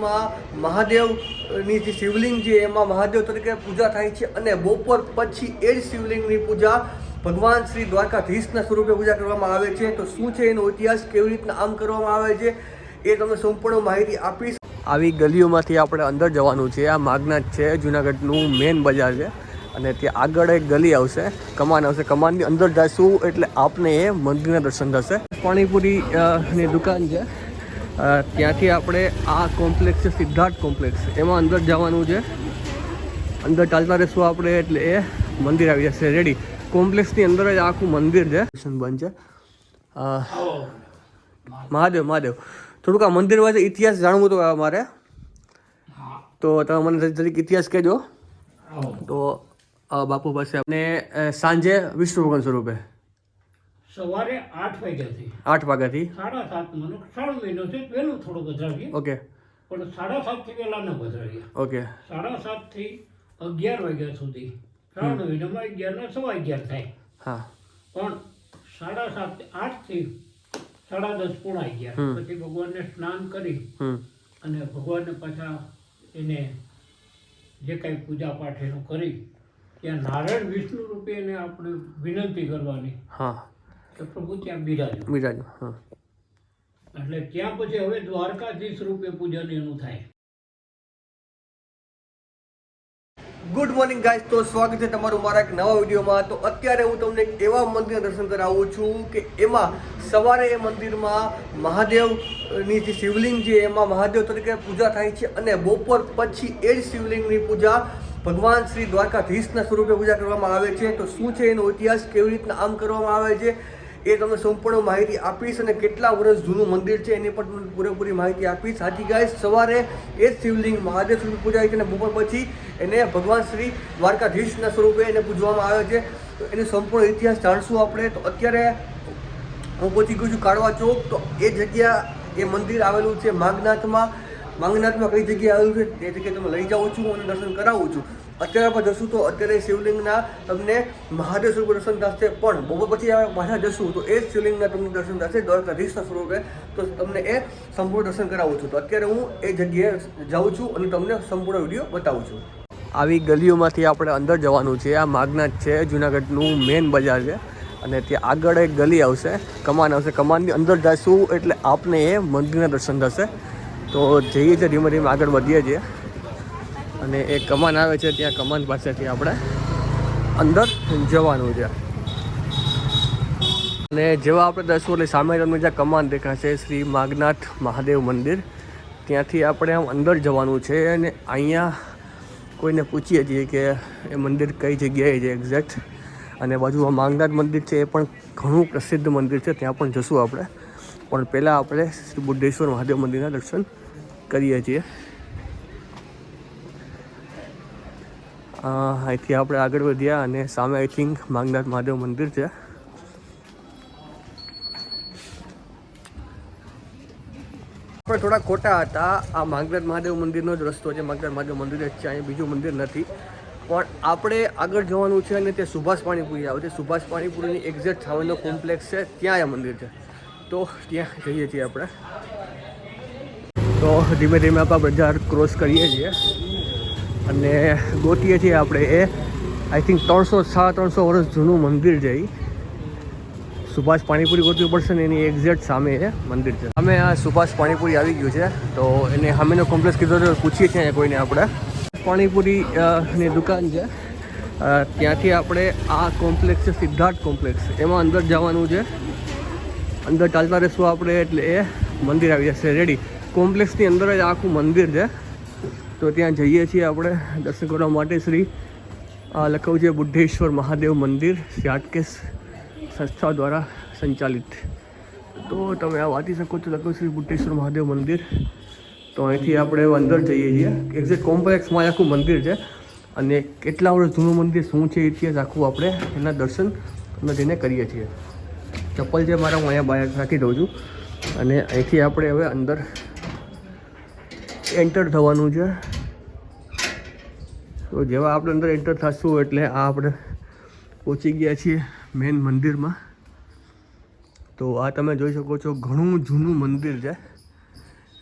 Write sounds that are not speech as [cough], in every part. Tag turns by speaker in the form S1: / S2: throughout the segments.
S1: માં મહાદેવની જે શિવલિંગ છે, એમાં મહાદેવ તરીકે પૂજા થાય છે અને બપોર પછી એ જ શિવલિંગની પૂજા ભગવાન શ્રી દ્વારકાધીશના સ્વરૂપે પૂજા કરવામાં આવે છે. તો શું છે એનો ઇતિહાસ? કેવી રીતના આમ કરવામાં આવે છે? એ તમને સંપૂર્ણ માહિતી આપીશ. આવી ગલીઓમાંથી આપણે અંદર જવાનું છે. આ માગનાથ છે. જુનાગઢનું મેન બજાર છે અને ત્યાં આગળ એક ગલી આવશે. કમાન આવશે. કમાનની અંદર જશું એટલે આપને એ મંદિરના દર્શન થશે. પાણીપુરીની દુકાન છે. ત્યાંથી આપણે આ કોમ્પ્લેક્સ છે સિદ્ધાર્થ કોમ્પ્લેક્સ. એમાં અંદર જવાનું છે. અંદર ચાલતા રહેશું આપણે એટલે એ મંદિર આવી જશે. રેડી કોમ્પ્લેક્સની અંદર જ આખું મંદિર છે. બંધ છે. મહાદેવ મહાદેવ. થોડુંક આ મંદિર પાસે ઇતિહાસ જાણવું તો મારે તો તમે મને જરીક ઇતિહાસ કહેજો. તો બાપુ પાસે અને સાંજે વિષ્ણુ ભગવાન સ્વરૂપે.
S2: સવારે આઠ વાગ્યાથી.
S1: આઠ વાગ્યાથી?
S2: સાડા સાત મનો ત્રણ મહિનો છે પહેલું થોડું વધારીએ
S1: ઓકે.
S2: પણ સાડા સાતથી વહેલા ન વધારીએ
S1: ઓકે.
S2: સાડા સાતથી અગિયાર વાગ્યા સુધી. ત્રણ મહિનામાં અગિયારના સવા અગિયાર થાય.
S1: હા.
S2: પણ સાડા સાત આઠથી સાડા દસ પોણા અગિયાર.
S1: હમ.
S2: પછી ભગવાનને સ્નાન કરી અને ભગવાનને પાછા એને જે કાંઈ પૂજા પાઠ એનું કરી ત્યાં નારાયણ વિષ્ણુ રૂપે એને આપણે વિનંતી કરવાની.
S1: હા.
S2: કે પ્રભુ ત્યાં બિરાજો.
S1: બિરાજો હા.
S2: એટલે ત્યાં પછી હવે દ્વારકાધીશ રૂપે પૂજન એનું થાય.
S1: ગુડ મોર્નિંગ ગાઈસ તો સ્વાગત છે તમારું મારા એક નવા વિડીયોમાં. તો અત્યારે હું તમને એક એવા મંદિરના દર્શન કરાવું છું કે એમાં સવારે એ મંદિરમાં મહાદેવની જે શિવલિંગ છે એમાં મહાદેવ તરીકે પૂજા થાય છે અને બપોર પછી એ જ શિવલિંગની પૂજા ભગવાન શ્રી દ્વારકાધીશના સ્વરૂપે પૂજા કરવામાં આવે છે. તો શું છે એનો ઇતિહાસ કેવી રીતના આમ કરવામાં આવે છે? એ તમને સંપૂર્ણ માહિતી આપીશ અને કેટલા વર્ષ જૂનું મંદિર છે એની પણ તમને પૂરેપૂરી માહિતી આપીશ. સાચી ગાય સવારે એ જ શિવલિંગ મહાદેવ સ્વરૂપે પૂજાય છે અને બપોર પછી એને ભગવાન શ્રી દ્વારકાધીશના સ્વરૂપે એને પૂજવામાં આવે છે. તો એનો સંપૂર્ણ ઇતિહાસ જાણશું આપણે. તો અત્યારે હું પહોંચી ગયું છું કાળવા ચોક. તો એ જગ્યા, એ મંદિર આવેલું છે માગનાથમાં. માંગનાથમાં કઈ જગ્યાએ આવેલું છે? તે જગ્યાએ તમે લઈ જાઉં છું અને દર્શન કરાવું છું. અત્યારે આપણે જશું તો અત્યારે શિવલિંગના તમને મહાદેવ સ્વરૂપે દર્શન થશે, પણ બપોર પછી પાછા જશું તો એ જ શિવલિંગના તમને દર્શન થશે, દ્વારકાધીશના સ્વરૂપે. તો તમને એ સંપૂર્ણ દર્શન કરાવું છું. તો અત્યારે હું એ જગ્યાએ જાઉં છું અને તમને સંપૂર્ણ વીડિયો બતાવું છું. આવી ગલીઓમાંથી આપણે અંદર જવાનું છે. આ માગનાથ છે, જુનાગઢનું મેન બજાર છે. અને ત્યાં આગળ એક ગલી આવશે, કમાન આવશે. કમાનની અંદર જઈશું એટલે આપને એ મંદિરના દર્શન થશે. તો જઈએ છીએ ધીમે ધીમે આગળ વધીએ છીએ. અને એ કમાન આવે છે ત્યાં કમાન પાસેથી આપણે અંદર જવાનું છે. અને જેવા આપણે દસું એટલે સામે તમને જ્યાં કમાન દેખાશે, શ્રી માગનાથ મહાદેવ મંદિર, ત્યાંથી આપણે આમ અંદર જવાનું છે અને અહીંયા કોઈને પૂછીએ છીએ કે એ મંદિર કઈ જગ્યાએ છે એક્ઝેક્ટ અને બાજુમાં માંગનાથ મંદિર છે, એ પણ ઘણું પ્રસિદ્ધ મંદિર છે, ત્યાં પણ જશું આપણે. પણ પહેલાં આપણે શ્રી બુદ્ધેશ્વર મહાદેવ મંદિરના દર્શન કરીએ છીએ. અહીંથી આપણે આગળ વધ્યા અને સામે આઈ થિંક માંગનાથ મહાદેવ મંદિર છે. આપણે થોડા ખોટા હતા. આ માંગનાથ મહાદેવ મંદિરનો જ રસ્તો છે. માંગનાથ મહાદેવ મંદિર જ છે અહીંયા બીજું મંદિર નથી. પણ આપણે આગળ જવાનું છે અને તે સુભાષ પાણીપુરી આવે છે. સુભાષ પાણીપુરીની એક્ઝેક્ટ સામેનો કોમ્પ્લેક્સ છે. ત્યાં આ મંદિર છે. તો ત્યાં જઈએ છીએ આપણે. તો ધીમે ધીમે આપણે બજાર ક્રોસ કરીએ છીએ. અને ગોતીએ છીએ આપણે એ આઈ થિંક ત્રણસો સાડા ત્રણસો વર્ષ જૂનું મંદિર છે. સુભાષ પાણીપુરી ગોતવી પડશે ને એની એક્ઝેક્ટ સામે એ મંદિર છે. અમે આ સુભાષ પાણીપુરી આવી ગયું છે, તો એને સામેનો કોમ્પ્લેક્સ કીધો તો પૂછીએ છીએ કોઈને આપણે. પાણીપુરી ની દુકાન છે. ત્યાંથી આપણે આ કોમ્પ્લેક્સ છે, સિદ્ધાર્થ કોમ્પ્લેક્સ એમાં અંદર જવાનું છે. અંદર ચાલતા રહેશું આપણે એટલે એ મંદિર આવી જશે. રેડી કોમ્પ્લેક્સની અંદર જ આખું મંદિર છે. તો ત્યાં જઈએ છીએ આપણે દર્શન કરવા માટે શ્રી લખવું છે બુદ્ધેશ્વર મહાદેવ મંદિર શ્રી સંસ્થા દ્વારા સંચાલિત. તો તમે આ વાંચી શકો છો લખવું શ્રી બુદ્ધેશ્વર મહાદેવ મંદિર. તો અહીંથી આપણે અંદર જઈએ છીએ. એક્ઝેક્ટ કોમ્પ્લેક્સમાં આખું મંદિર છે. અને કેટલા વર્ષ જૂનું મંદિર, શું છે ઇતિહાસ આખું આપણે એના દર્શન અમે જઈને કરીએ છીએ. ચપ્પલ છે મારા, હું અહીંયા બહાર રાખી દઉં છું. અને અહીંથી આપણે હવે અંદર એન્ટર થવાનું છે. તો જેવા આપણે અંદર એન્ટર થશું એટલે આ આપણે પહોંચી ગયા છીએ મેન મંદિરમાં. તો આ તમે જોઈ શકો છો ઘણું જૂનું મંદિર છે.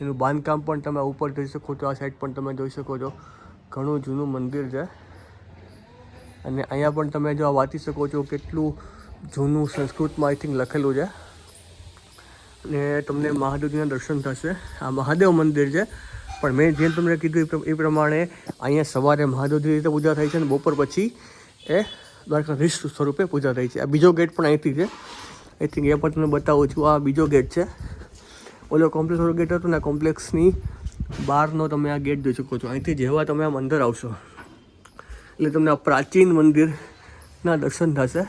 S1: એનું બાંધકામ પણ તમે ઉપર જોઈ શકો છો, આ સાઈડ પણ તમે જોઈ શકો છો. ઘણું જૂનું મંદિર છે. અને અહીંયા પણ તમે જો વાંચી શકો છો કેટલું જૂનું સંસ્કૃતમાં આઈ થિંક લખેલું છે. અને તમને મહાદેવજીના દર્શન થશે. આ મહાદેવ મંદિર છે. પણ મેં જેમ તમને કીધું એ પ્રમાણે અહીંયા સવારે મહાદેવની રીતે પૂજા થાય છે અને બપોર પછી એ દ્વારકાધીશ સ્વરૂપે પૂજા થાય છે. આ બીજો ગેટ પણ અહીંથી છે. થિંક એ પણ તમને બતાવું છું, આ બીજો ગેટ છે. ઓલો કોમ્પ્લેક્સવાળો ગેટ હતો ને, આ કોમ્પ્લેક્સની બહારનો તમે આ ગેટ જોઈ શકો છો. અહીંથી જેવા તમે આમ અંદર આવશો, એટલે તમને આ પ્રાચીન મંદિરના દર્શન થશે.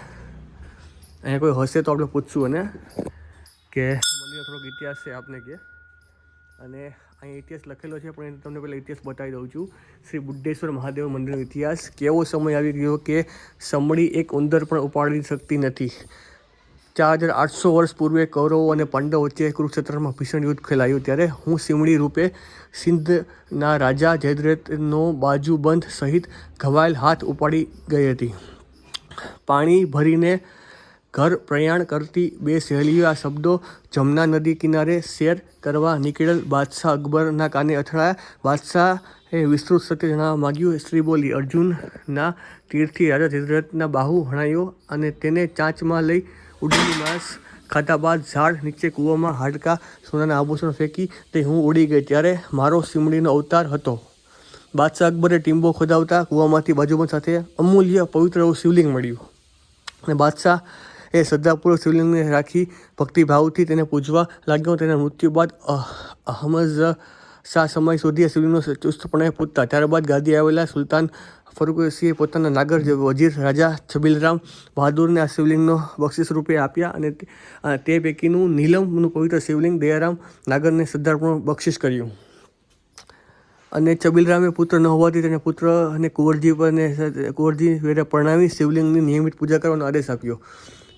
S1: અહીંયા કોઈ હશે તો આપણે પૂછશું અને કે મંદિર થોડોક ઇતિહાસ છે આપને કે. અને અહીં ઇતિહાસ લખેલો છે, પણ તમને પહેલાં ઇતિહાસ બતાવી દઉં છું. શ્રી બુદ્ધેશ્વર મહાદેવ મંદિરનો ઇતિહાસ. કેવો સમય આવી ગયો કે સમડી એક ઉંદર પણ ઉપાડી શકતી નથી. ચાર હજાર આઠસો વર્ષ પૂર્વે કૌરવો અને પાંડવ વચ્ચે કુરુક્ષેત્રમાં ભીષણ યુદ્ધ ખેલાયું ત્યારે હું સિમડી રૂપે સિંધના રાજા જયદ્રથનો બાજુબંધ સહિત ઘવાયેલ હાથ ઉપાડી ગઈ હતી. પાણી ભરીને ઘર પ્રયાણ કરતી બે સહેલીઓ આ શબ્દો જમના નદી કિનારે શેર કરવા નીકળેલ બાદશાહ અકબરના કાને અથડાયા. બાદશાહે વિસ્તૃત સત્ય જણાવવા માગ્યું સ્ત્રી બોલી, અર્જુનના તીરથી રાજા ધીરથના બાહુ હણાયો અને તેને ચાંચમાં લઈ ઉડીની માંસ ખાધા બાદ ઝાડ નીચે કૂવામાં હાડકા સોનાના આભૂષણ ફેંકી તે હું ઉડી ગઈ ત્યારે મારો સિમડીનો અવતાર હતો. બાદશાહ અકબરે ટીંબો ખોદાવતા કૂવામાંથી બાજુમાં સાથે અમૂલ્ય પવિત્ર શિવલિંગ મળ્યું અને બાદશાહ એ શ્રદ્ધાપૂર્વક શિવલિંગને રાખી ભક્તિભાવથી તેને પૂજવા લાગ્યો. તેના મૃત્યુ બાદ અહમદ શાહ સમય સુધી શિવલિંગનો ચુસ્તપણે પૂજતા. ત્યારબાદ ગાદી આવેલા સુલતાન ફરુકસિંહે પોતાના નાગર વજીર રાજા છબીલરામ બહાદુરને આ શિવલિંગનો બક્ષિસ રૂપે આપ્યા અને તે- પૈકીનું નીલમનું પવિત્ર શિવલિંગ દયારામ નાગરને શ્રદ્ધાપૂર્વક બક્ષિસ કર્યું. અને ચબીલરામે પુત્ર ન હોવાથી તેને પુત્ર અને કુંવરજી પર કુંવરજી વેરે પરણાવી શિવલિંગની નિયમિત પૂજા કરવાનો આદેશ આપ્યો.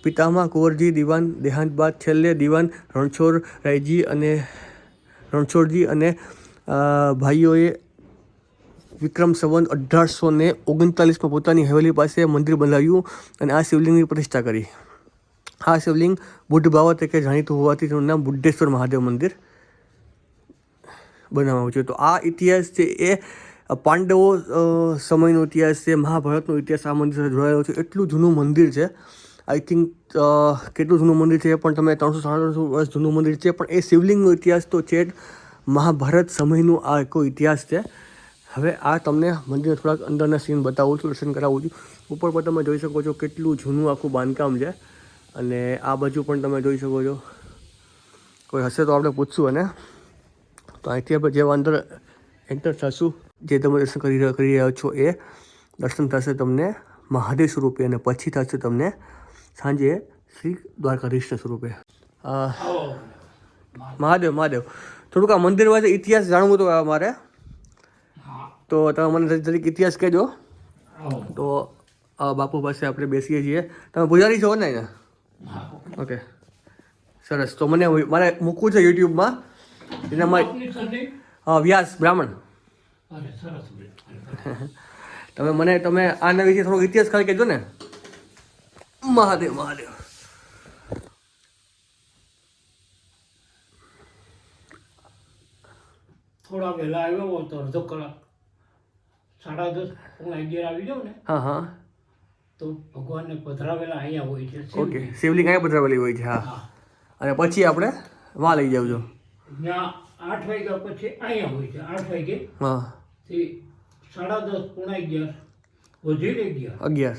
S1: પિતામાં કુંવરજી, દિવાન દેહાંત બાદ છેલ્લે દિવાન, રણછોડ રાયજી અને રણછોડજી અને ભાઈઓએ વિક્રમ સંવંત અઢારસો ને ઓગણચાલીસમાં પોતાની હવેલી પાસે મંદિર બંધાવ્યું અને આ શિવલિંગની પ્રતિષ્ઠા કરી. આ શિવલિંગ બુદ્ધ ભાવ તરીકે જાણીતું હોવાથી તેનું નામ બુદ્ધેશ્વર મહાદેવ મંદિર બનાવવામાં આવ્યું છે. તો આ ઇતિહાસ છે એ પાંડવો સમયનો ઇતિહાસ છે, મહાભારતનો ઇતિહાસ આ મંદિર સાથે જોડાયેલો છે. એટલું જૂનું મંદિર છે આઈ થિંક કેટલું જૂનું મંદિર છે પણ તમે ત્રણસો સાડા વર્ષ જૂનું મંદિર છે, પણ એ શિવલિંગનો ઇતિહાસ તો છે જ. મહાભારત સમયનું આ એક ઇતિહાસ છે. હવે આ તમને મંદિરના થોડાક અંદરના સીન બતાવું છું, દર્શન કરાવું છું. ઉપર પર તમે જોઈ શકો છો કેટલું જૂનું આખું બાંધકામ છે. અને આ બાજુ પણ તમે જોઈ શકો છો. કોઈ હશે તો આપણે પૂછશું અને તો અહીંથી આપણે જેવા અંદર એન્ટર થશું, જે તમે દર્શન કરી કરી રહ્યા છો એ દર્શન થશે તમને મહાદેવ સ્વરૂપે અને પછી થશે તમને સાંજે શ્રી દ્વારકાધીશ સ્વરૂપે. મહાદેવ મહાદેવ. થોડુંક આ મંદિર પાસે ઇતિહાસ જાણવું હતું મારે તો તમે મને તરીકે ઇતિહાસ કહેજો. તો બાપુ પાસે આપણે બેસીએ છીએ. તમે પૂજારી છો ને ઓકે. સરસ. તો મને મારે મૂકવું છે યુટ્યુબમાં. એનામાં હા વ્યાસ બ્રાહ્મણ.
S2: સરસ. [laughs]
S1: તમે મને તમે આના વિશે થોડો ઇતિહાસ ખાલી કહેજો ને. મહાદેવ મહાદેવ.
S2: થોડા વહેલા આવ્યો હોત તો અડધો કલાક. સાડા દસ પોણા અગિયાર આવી જાવ ને
S1: હા હા.
S2: તો ભગવાનને પધરાવેલા અહીંયા હોય છે.
S1: ઓકે શિવલિંગ અહીંયા પધરાવેલી હોય છે હા.
S2: હા.
S1: અને પછી આપણે વાં લઈ જાવજો.
S2: ત્યાં આઠ વાગ્યા પછી અહીંયા હોય છે આઠ વાગે.
S1: હા.
S2: સાડા દસ પોણા અગિયાર વધી અગિયાર
S1: અગિયાર.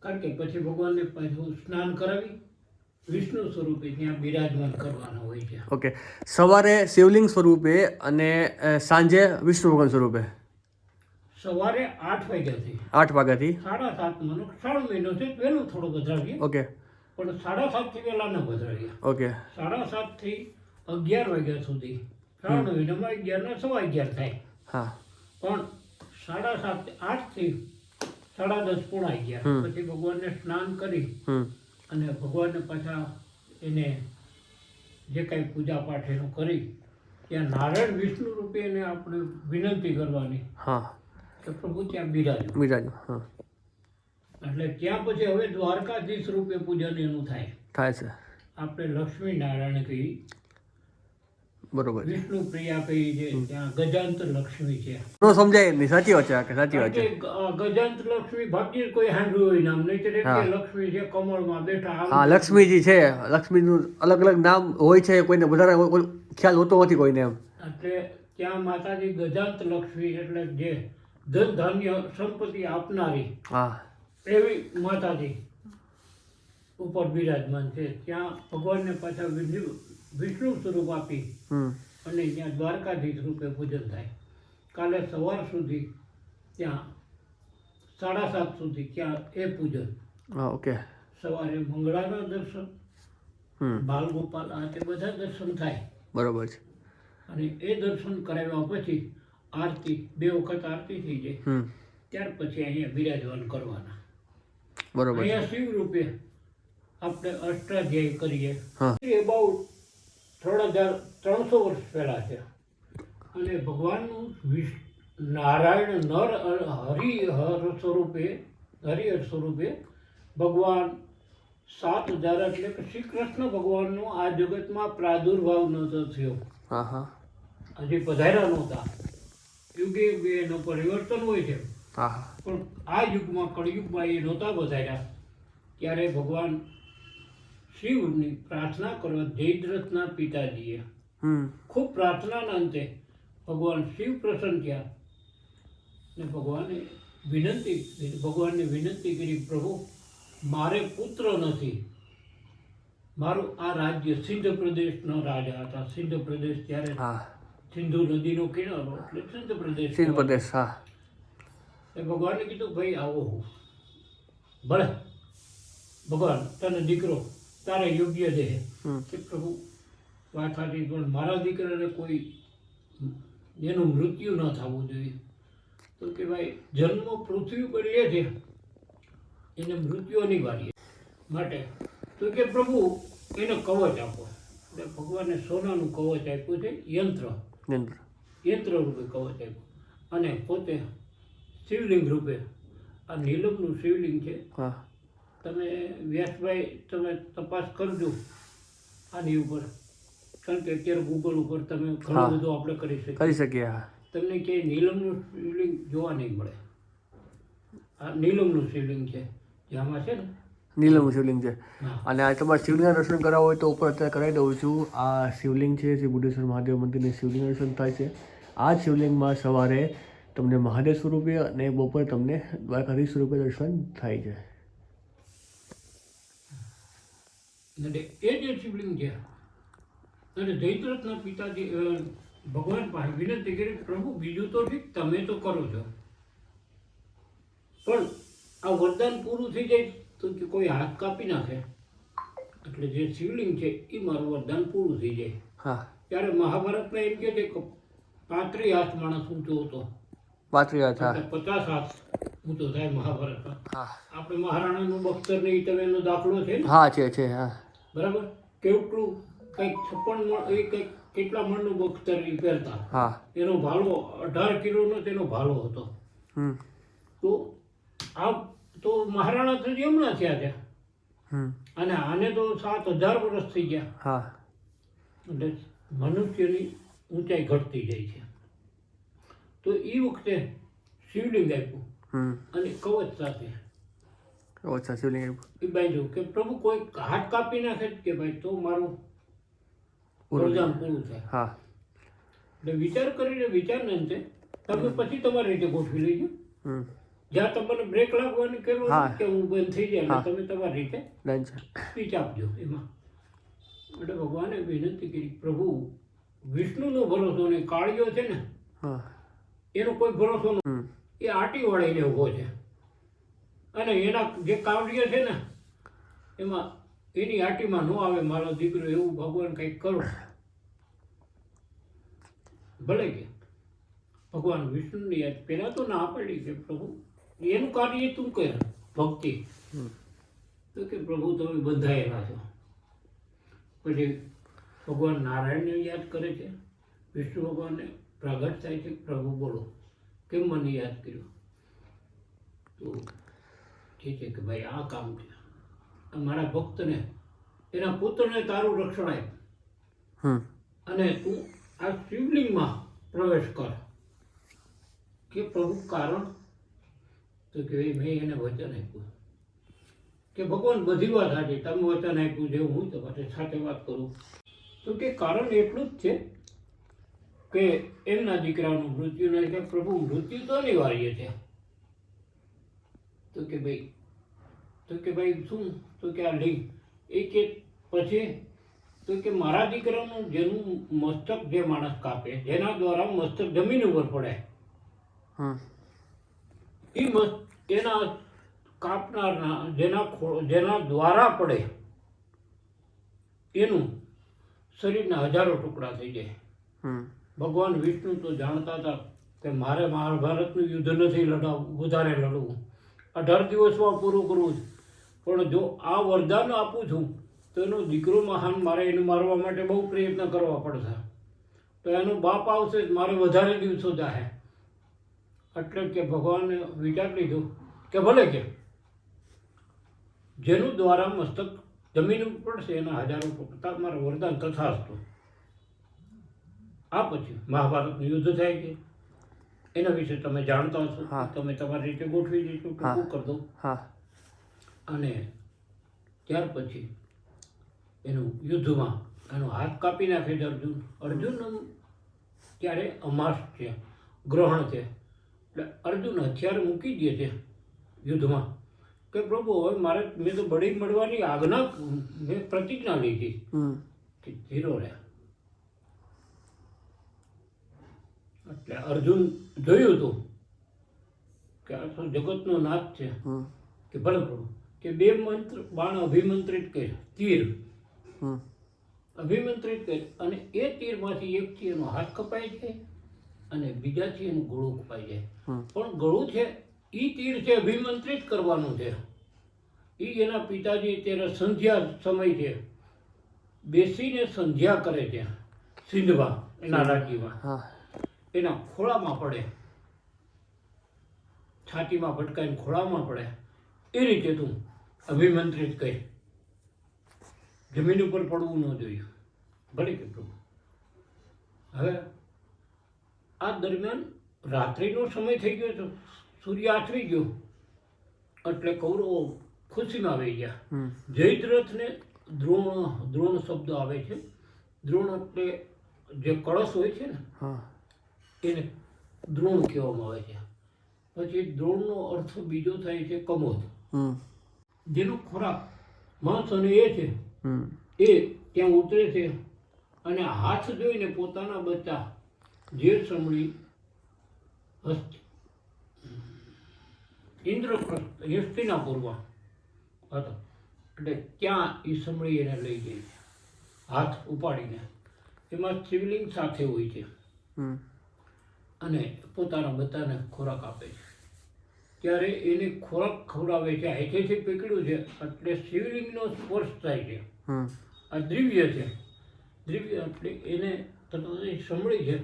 S2: કારણ કે પછી ભગવાનને પાછું સ્નાન કરાવી વિષ્ણુ સ્વરૂપે ત્યાં બિરાજમાન કરવાના હોય છે.
S1: ઓકે. સવારે શિવલિંગ સ્વરૂપે અને સાંજે વિષ્ણુ ભગવાન સ્વરૂપે?
S2: સવારે આઠ વાગ્યાથી.
S1: આઠ વાગ્યાથી?
S2: સાડા સાત મહિનો સાડો મહિનો છે પહેલું થોડું વધારીએ.
S1: ઓકે.
S2: પણ સાડા સાતથી પહેલાં ન વધારીએ.
S1: ઓકે.
S2: સાડા સાતથી અગિયાર વાગ્યા સુધી. શ્રાવણ મહિનામાં અગિયારના સવા અગિયાર થાય.
S1: હા.
S2: પણ સાડા સાત આઠથી સાડા દસ પોણા અગિયાર
S1: હમ.
S2: પછી ભગવાનને સ્નાન કરી અને ભગવાનને પાછા એને જે કાંઈ પૂજા પાઠ એનું કરી ત્યાં નારાયણ વિષ્ણુ રૂપે એને આપણે વિનંતી કરવાની. કે પ્રભુ ત્યાં બિરાજો.
S1: બિરાજો
S2: એટલે ત્યાં પછી હવે દ્વારકાધીશ રૂપે પૂજન એનું થાય.
S1: થાય છે.
S2: આપણે લક્ષ્મી નારાયણ કહી
S1: બરોબર
S2: વિષ્ણુ પ્રિયા કહી છે ત્યાં ગજાંત લક્ષ્મી છે.
S1: નો સમજાય એમની સાચી વાત છે કે સાચી વાત છે.
S2: ગજાંત લક્ષ્મી ભક્તિ કોઈ હાંડવું હોય નામ નહીં એટલે લક્ષ્મી છે કમળમાં બેઠા
S1: હા લક્ષ્મીજી છે લક્ષ્મીનું અલગ અલગ નામ હોય છે કોઈને વધારે કોઈ- કોઈ ખ્યાલ હોતો નથી કોઈને એમ.
S2: એટલે ત્યાં માતાજી ગજાંત લક્ષ્મી એટલે જે ધન ધાન્ય સંપત્તિ આપનારી
S1: હા.
S2: એવી માતાજી ઉપર બિરાજમાન છે. ત્યાં ભગવાનને પાછા વિષ્ણુ વિષ્ણુ સ્વરૂપ આપી અને ત્યાં દ્વારકાધીશ રૂપે પૂજન થાય. કાલે સવાર સુધી ત્યાં સાડા સાત સુધી ત્યાં એ પૂજન.
S1: ઓકે.
S2: સવારે મંગળાના દર્શન બાલગોપાલ આ તે બધા દર્શન થાય.
S1: બરોબર છે.
S2: અને એ દર્શન કરાવ્યા પછી આરતી બે વખત આરતી થઈ જાય. ત્યાર પછી અહીંયા બિરાજવાન કરવાના.
S1: બરોબર
S2: અહીંયા શિવ રૂપે આપણે અષ્ટાધ્યાય કરીએ.
S1: હા.
S2: એ બહુ ત્રણ હજાર ત્રણસો વર્ષ પહેલા છે. અને ભગવાનનું વિશ નારાયણ નર હરિહર સ્વરૂપે હરિહર સ્વરૂપે ભગવાન સાત હજાર એટલે કે શ્રી કૃષ્ણ ભગવાનનો આ જગતમાં પ્રાદુર્ભાવ નહોતો થયો. હજી પધાર્યા નહોતા. યુગે યુગે એનું પરિવર્તન હોય છે. પણ આ યુગમાં કળયુગમાં એ નહોતા પધાર્યા. ત્યારે ભગવાન શિવની પ્રાર્થના કરવા જયદ્રથના પિતાજીએ. ખૂબ પ્રાર્થનાના અંતે ભગવાન શિવ પ્રસન્ન થયા ને ભગવાને વિનંતી ભગવાનને વિનંતી કરી પ્રભુ મારે પુત્ર નથી. મારું આ રાજ્ય સિંધ પ્રદેશનો રાજા હતા. સિંધ પ્રદેશ ત્યારે સિંધુ નદીનો કિનારો એટલે સિંધ પ્રદેશ
S1: સિંધ પ્રદેશ હા.
S2: એ ભગવાને કીધું ભાઈ આવો હું. ભલે. ભગવાન તને દીકરો તારે યોગ્ય
S1: દેહ
S2: કે પ્રભુ વાત સાચી પણ મારા દીકરાને કોઈ એનું મૃત્યુ ન થવું જોઈએ. તો કે ભાઈ જન્મ પૃથ્વી પર લે છે. એને મૃત્યુ અનિવાર્ય માટે. તો કે પ્રભુ એને કવચ આપો. એટલે ભગવાને સોનાનું કવચ આપ્યું છે યંત્ર. યંત્ર. રૂપે કવચ આપ્યું. અને પોતે શિવલિંગ રૂપે. આ નીલમનું શિવલિંગ છે. તમે વ્યાસભાઈ તમે તપાસ કરજો આની ઉપર. કારણ કે અત્યારે ગૂગલ ઉપર તમે. ઘણું બધું આપણે કરી શકીએ.
S1: કરી શકીએ
S2: તમને ક્યાંય નીલમનું શિવલિંગ જોવા નહીં મળે. આ નીલમનું શિવલિંગ છે જે આમાં છે ને.
S1: નીલમ શિવલિંગ છે. અને આ તમારે શિવલિંગના દર્શન કરાવવા હોય તો ઉપર અત્યારે કરાવી દઉં છું. આ શિવલિંગ છે શ્રી બુઢેશ્વર મહાદેવ મંદિરની શિવલિંગ દર્શન થાય છે. આ શિવલિંગમાં સવારે તમને મહાદેવ સ્વરૂપે અને બપોરે તમને દ્વારકાધીશ સ્વરૂપે દર્શન થાય છે.
S2: એટલે એ જે શિવલિંગ છે અને દૈતરથના પિતાજી ભગવાન પાસે વિનંતી કરી પ્રભુ બીજું તો ઠીક તમે તો કરો છો. પણ આ વરદાન પૂરું થઈ જાય તો કોઈ હાથ કાપી નાખે. એટલે જે શિવલિંગ છે એ મારું વરદાન પૂરું થઈ જાય.
S1: હા.
S2: ત્યારે મહાભારતમાં એમ કહે છે કે પાંત્રી હાથ માણસ ઊંચો હતો.
S1: પાત્રી હાથ હા.
S2: પચાસ હાથ ઊંચો થાય મહાભારતમાં. આપણે મહારાણાનું બખ્તર નહીં તમે એનો દાખલો છે
S1: હા છે છે હા.
S2: બરાબર? કેટલું કંઈક છપ્પન મણ એ કંઈક કેટલા મણનું બખ્તર પહેરતા?
S1: હા.
S2: એનો ભાલો અઢાર કિલોનો તેનો ભાલો હતો. તો આ તો મહારાણા તો એમના થયા
S1: હમ.
S2: અને આને તો સાત હજાર વર્ષ થઈ ગયા.
S1: હા.
S2: એટલે મનુષ્યની ઊંચાઈ ઘટતી જાય છે. તો એ વખતે શિવલિંગ આપ્યું. અને કવચ સાથે.
S1: અચ્છા શિવલિંગ
S2: એ બાંધ્યું કે પ્રભુ કોઈ હાથ કાપી નાખે કે ભાઈ તો મારું પ્રોગ્રામ પૂરું થાય.
S1: હા.
S2: એટલે વિચાર કરીને વિચારને અંતે તમે પછી તમારી રીતે ગોઠવી લેજો. જ્યાં તમને બ્રેક લાગવાની
S1: હા.
S2: કે હું બંધ થઈ જાય તમે તમારી રીતે સ્પીચ આપજો એમાં. એટલે ભગવાને વિનંતી કરી પ્રભુ વિષ્ણુનો ભરોસો ને કાળિયો છે ને એનો કોઈ ભરોસો એ આટી વળીને ઊભો છે. અને એના જે કાવડિયો છે ને એમાં એની આટીમાં ન આવે મારો દીકરો એવું ભગવાન કંઈક કરો. ભલે કે ભગવાન વિષ્ણુની યાદ પહેલાં તો ના પાડી કે પ્રભુ. એનું કાર્ય તું કર ભક્તિ. તો કે પ્રભુ તમે બંધાયેલા છો. પછી ભગવાન નારાયણને યાદ કરે છે. વિષ્ણુ ભગવાનને પ્રગટ થાય છે. પ્રભુ બોલો કેમ મને યાદ કર્યો? તો ઠીક છે કે ભાઈ આ કામ છે. મારા ભક્તને એના પુત્રને તારું રક્ષણ આપ અને તું આ શિવલિંગમાં પ્રવેશ કર. કે પ્રભુ કારણ? તો કે મેં એને વચન આપ્યું. કે ભગવાન બધી વાત સાચી તમે વચન આપ્યું છે હું તમારી સાથે વાત કરું. તો કે કારણ એટલું જ છે કે એમના દીકરાનું મૃત્યુ નહીં કે પ્રભુ મૃત્યુ તો અનિવાર્ય છે. તો કે ભાઈ તો કે ભાઈ શું? તો કે આ લિંગ એ કે પછી તો કે મારા દીકરાનું જેનું મસ્તક જે માણસ કાપે જેના દ્વારા મસ્તક જમીન ઉપર પડે. એ મસ્ત એના કાપનારના જેના જેના દ્વારા પડે એનું શરીરના હજારો ટુકડા થઈ જાય. ભગવાન વિષ્ણુ તો જાણતા હતા કે મારે મહાભારતનું યુદ્ધ નથી લડાવવું વધારે લડવું. અઢાર દિવસમાં પૂરું કરવું છે. પણ જો આ વરદાન આપું છું, તો એનો દીકરો મહાન મારે એને મારવા માટે બહુ પ્રયત્ન કરવા પડશે. તો એનો બાપ આવશે મારે વધારે દિવસો જાહે. એટલે કે ભગવાને વિચાર લીધો કે ભલે કે જેનું દ્વારા મસ્તક જમીન પડશે એના હજારો ટુકડા મારે વરદાન તથાસ્તુ આ પછી મહાભારતનું યુદ્ધ થાય છે. એના વિશે તમે જાણતા હશો. તમે તમારી રીતે ગોઠવી
S1: દઈશું.
S2: ટૂંકું કરી દો
S1: હા.
S2: અને ત્યાર પછી એનું યુદ્ધમાં એનો હાથ કાપી નાખે છે અર્જુન. અર્જુન ત્યારે અમાસ છે ગ્રહણ છે. એટલે અર્જુન હથિયાર મૂકી દે છે યુદ્ધમાં કે પ્રભુ હવે મારે મેં તો બળી મળવાની આજ્ઞા મેં પ્રતિજ્ઞા લીધી કે ધીરો રહે એટલે અર્જુન જોયું હતું કે આ તો જગતનો નાથ છે. કે ભલે પ્રભુ કે બે મંત્ર બાણ અભિમંત્રિત કરે તીર. અભિમંત્રિત કરે અને એ તીરમાંથી એકથી એનો હાથ કપાય છે અને બીજાથી એનું ગળું કપાય જાય પણ ગળું છે એ તીર છે અભિમંત્રિત કરવાનું છે. એ એના પિતાજી ત્યારે સંધ્યા સમય છે. બેસીને સંધ્યા કરે છે. સિંધવા એના રાજ્યમાં એના ખોળામાં પડે. છાતીમાં ભટકાઈને ખોળામાં પડે. એ રીતે તું અભિમંત્રિત કરી. જમીન ઉપર પડવું ન જોયું ભલે કે પ્રભુ હવે આ દરમિયાન રાત્રિનો સમય થઈ ગયો તો સૂર્ય આથરી ગયો. એટલે કૌરવો ખુશીમાં આવી ગયા. જયદ્રથને દ્રોણ દ્રોણ શબ્દ આવે છે. દ્રોણ એટલે જે કળશ હોય છે ને એને દ્રોણ કહેવામાં આવે છે. પછી દ્રોણનો અર્થ બીજો થાય છે કમોદ જેનો ખોરાક માંસ અને એ છે. એ ત્યાં ઉતરે છે અને હાથ જોઈને પોતાના બચ્ચા જે સમળી હસ્ત ઇન્દ્રપ્રસ્થ હસ્તિનાપુરમાં હતો. એટલે ત્યાં એ સમળી એને લઈ ગઈ છે. હાથ ઉપાડીને. એમાં શિવલિંગ સાથે હોય છે.
S1: હમ.
S2: અને પોતાના બધાને ખોરાક આપે છે. ત્યારે એને ખોરાક ખવડાવે છે હેઠેથી પકડ્યું છે એટલે શિવલિંગનો સ્પર્શ થાય છે. આ દ્રવ્ય છે. દ્રવ્ય એટલે એને તરત સંભળી છે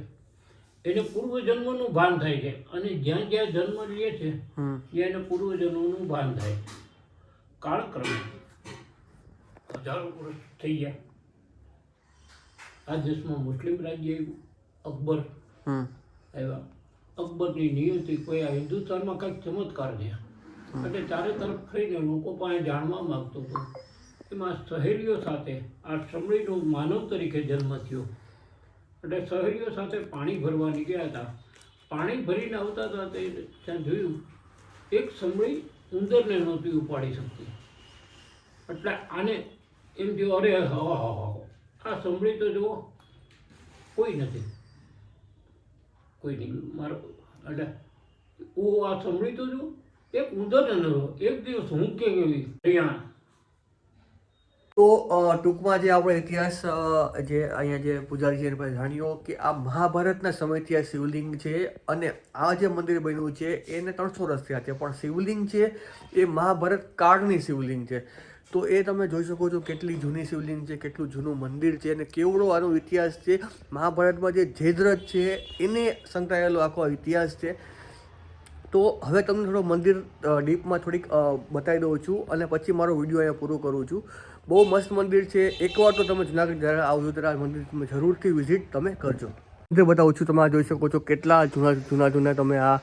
S2: એને પૂર્વજન્મનું ભાન થાય છે. અને જ્યાં જ્યાં જન્મ લે છે ત્યાં એને પૂર્વજન્મનું ભાન થાય છે. કાળક્રમે હજારો વર્ષ થઈ ગયા. આ દેશમાં મુસ્લિમ રાજ્ય આવ્યું અકબર. આવ્યા. અકબરની નિયતિ કોઈ આ હિન્દુસ્તાનમાં કંઈક ચમત્કાર થયા. એટલે ચારે તરફ ફરીને લોકો પાસે જાણવા માંગતો હતો. એમાં સહેલીઓ સાથે, આ સમણીનો માનવ તરીકે જન્મ થયો. એટલે સહેલીઓ સાથે પાણી ભરવા નીકળ્યા હતા. પાણી ભરીને આવતા હતા તે ત્યાં જોયું, એક સમળી ઉંદરને નહોતી ઉપાડી શકતી. એટલે આને એમ થયું, અરે, હા હા હા આ સમળી તો જુઓ, કોઈ નથી. કોઈ નહીં. મારો એટલે હું આ સાંભળી તો છું. એક ઉંદર ન એક દિવસ હું કે હરિયાણા.
S1: તો ટૂંકમાં જે આપણે ઇતિહાસ જે અહીંયા જે પૂજારી છે એની જાણ્યો કે આ મહાભારતના સમયથી આ શિવલિંગ છે અને આ જે મંદિર બન્યું છે, એને ત્રણસો વર્ષ થયા છે. પણ શિવલિંગ છે એ મહાભારત કાળની શિવલિંગ છે. તો એ તમે જોઈ શકો છો કેટલી જૂની શિવલિંગ છે, કેટલું જૂનું મંદિર છે અને કેવડો આનો ઇતિહાસ છે. મહાભારતમાં જે જયદ્રથ છે, એને સંકળાયેલો આખો ઇતિહાસ છે. તો હવે તમને થોડો મંદિર ડીપમાં થોડીક બતાવી દઉં છું અને પછી મારો વીડિયો અહીંયા પૂરો કરું છું. બહુ મસ્ત મંદિર છે. એકવાર તો તમે જુનાગઢ જ્યારે આવજો ત્યારે આ મંદિર તમે જરૂરથી વિઝિટ તમે કરજો. મંદિર બતાવું છું, તમે આ જોઈ શકો છો કેટલા જૂના જૂના જૂના તમે આ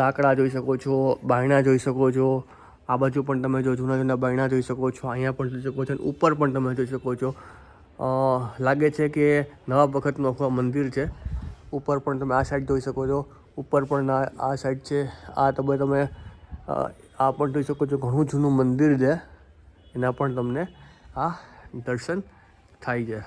S1: લાકડા જોઈ શકો છો બાયણા જોઈ શકો છો આ બાજુ પણ તમે જો જૂના જૂના બાયણા જોઈ શકો છો, અહીંયા પણ જોઈ શકો છો અને ઉપર પણ તમે જોઈ શકો છો. લાગે છે કે નવા વખતનું આખું મંદિર છે. ઉપર પણ તમે આ સાઈડ જોઈ શકો છો. ઉપર પણ આ આ સાઈડ છે. આ તમે તમે આ પણ જોઈ શકો છો ઘણું જૂનું મંદિર છે. એના પણ તમને આ દર્શન થાય છે.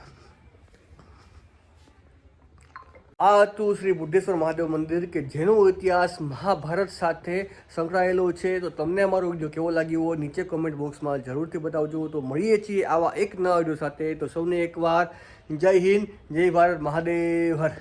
S1: આ હતું શ્રી બુદ્ધેશ્વર મહાદેવ મંદિર કે જેનો ઇતિહાસ મહાભારત સાથે સંકળાયેલો છે. તો તમને અમારો વીડિયો કેવો લાગ્યો નીચે કોમેન્ટ બોક્સમાં જરૂરથી બતાવજો. તો મળીએ છીએ આવા એક નવા વીડિયો સાથે. તો સૌને એકવાર જય હિન્દ, જય ભારત, મહાદેવ, હર.